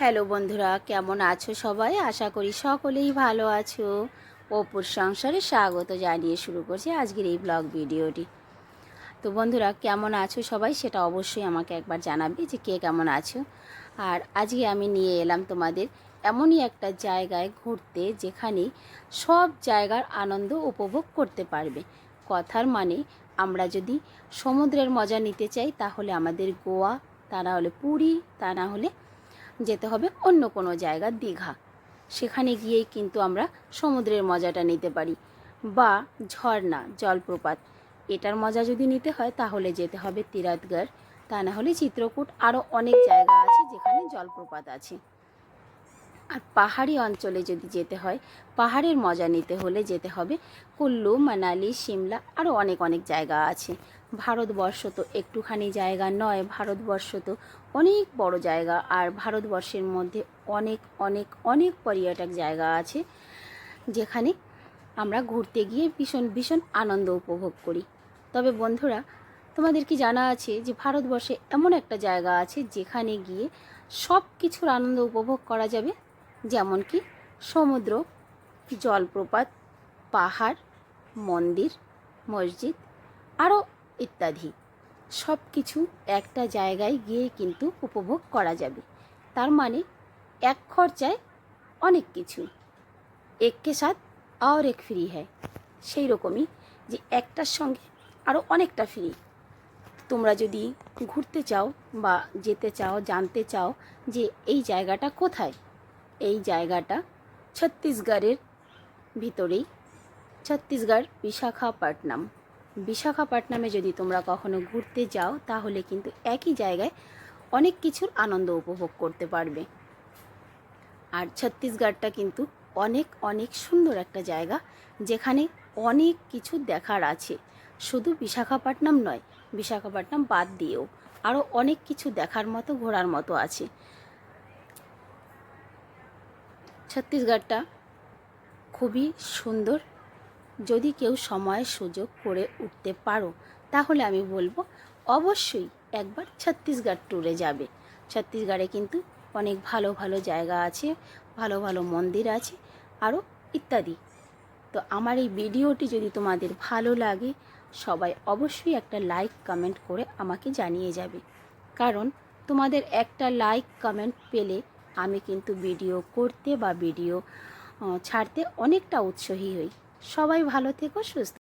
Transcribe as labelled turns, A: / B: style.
A: Hello বন্ধুরা, কেমন আছো সবাই? আশা করি সকলেই ভালো আছো। অপুর সংসারে স্বাগত জানিয়ে শুরু করছি আজকের এই ব্লগ ভিডিওটি। তো বন্ধুরা, কেমন আছো সবাই? সেটা অবশ্যই আমাকে একবার জানাবে যে কে কেমন আছো। আর আজকে আমি নিয়ে এলাম তোমাদের এমনই একটা জায়গায় ঘুরতে যেখানে সব জায়গার আনন্দ উপভোগ করতে পারবে। কথার মানে আমরা যদি সমুদ্রের মজা নিতে চাই, তাহলে আমাদের গোয়া, তা না হলে পুরী, তা না হলে যেতে হবে অন্য কোনো জায়গা, দীঘা। সেখানে গিয়েই কিন্তু আমরা সমুদ্রের মজাটা নিতে পারি বা ঝর্ণা, জলপ্রপাত। এটার মজা যদি নিতে হয়, তাহলে যেতে হবে তিরাতগড় তা না হলে চিত্রকূট আরও অনেক জায়গা আছে যেখানে জলপ্রপাত আছে। আর পাহাড়ি অঞ্চলে যদি যেতে হয়, পাহাড়ের মজা নিতে হলে যেতে হবে কুল্লু, মানালি, সিমলা আরও অনেক অনেক জায়গা আছে। ভারতবর্ষ তো একটুখানি জায়গা নয়, ভারতবর্ষ তো অনেক বড় জায়গা আর ভারতবর্ষের মধ্যে অনেক অনেক অনেক পর্যটক জায়গা আছে, যেখানে আমরা ঘুরতে গিয়ে ভীষণ ভীষণ আনন্দ উপভোগ করি। তবে বন্ধুরা, তোমাদের কি জানা আছে যে ভারতবর্ষে এমন একটা জায়গা আছে যেখানে গিয়ে সব কিছুর আনন্দ উপভোগ করা যাবে? যেমন কি সমুদ্র, জলপ্রপাত, পাহাড়, মন্দির, মসজিদ, আরও ইত্যাদি। সব কিছু একটা জায়গায় গিয়ে কিন্তু উপভোগ করা যাবে। তার মানে এক খরচায় অনেক কিছু। এককে সাথ আর এক ফ্রি হয়। সেই রকমই যে একটার সঙ্গে আরও অনেকটা ফ্রি। তোমরা যদি ঘুরতে চাও বা যেতে চাও, জানতে চাও যে এই জায়গাটা কোথায় এই জায়গাটা ছত্তিশগড়ের ভিতরেই। ছত্তিশগড় বিশাখাপট্টনম। বিশাখাপট্টনমে যদি তোমরা কখনো ঘুরতে যাও, তাহলে কিন্তু একই জায়গায় অনেক কিছুর আনন্দ উপভোগ করতে পারবে। আর ছত্তিশগড়টা কিন্তু অনেক অনেক সুন্দর একটা জায়গা, যেখানে অনেক কিছু দেখার আছে। শুধু বিশাখাপট্টনম নয়, বিশাখাপট্টনম বাদ দিয়েও আরও অনেক কিছু দেখার মতো, ঘোরার মতো আছে। ছত্তিশগড়টা খুবই সুন্দর। যদি কেউ সময় সুযোগ করে উঠতে পারো, তাহলে আমি বলব অবশ্যই একবার ছত্তিশগড় ট্যুরে যাবে। ছত্তিশগড়ে কিন্তু অনেক ভালো ভালো জায়গা আছে, ভালো ভালো মন্দির আছে আরও ইত্যাদি। তো আমার এই ভিডিওটি যদি তোমাদের ভালো লাগে, সবাই অবশ্যই একটা লাইক কমেন্ট করে আমাকে জানিয়ে যাবে। কারণ তোমাদের একটা লাইক কমেন্ট পেলে আমি কিন্তু ভিডিও করতে বা ভিডিও ছাড়তে অনেকটা উৎসাহী হই। সবাই ভালো থেকো সুস্থ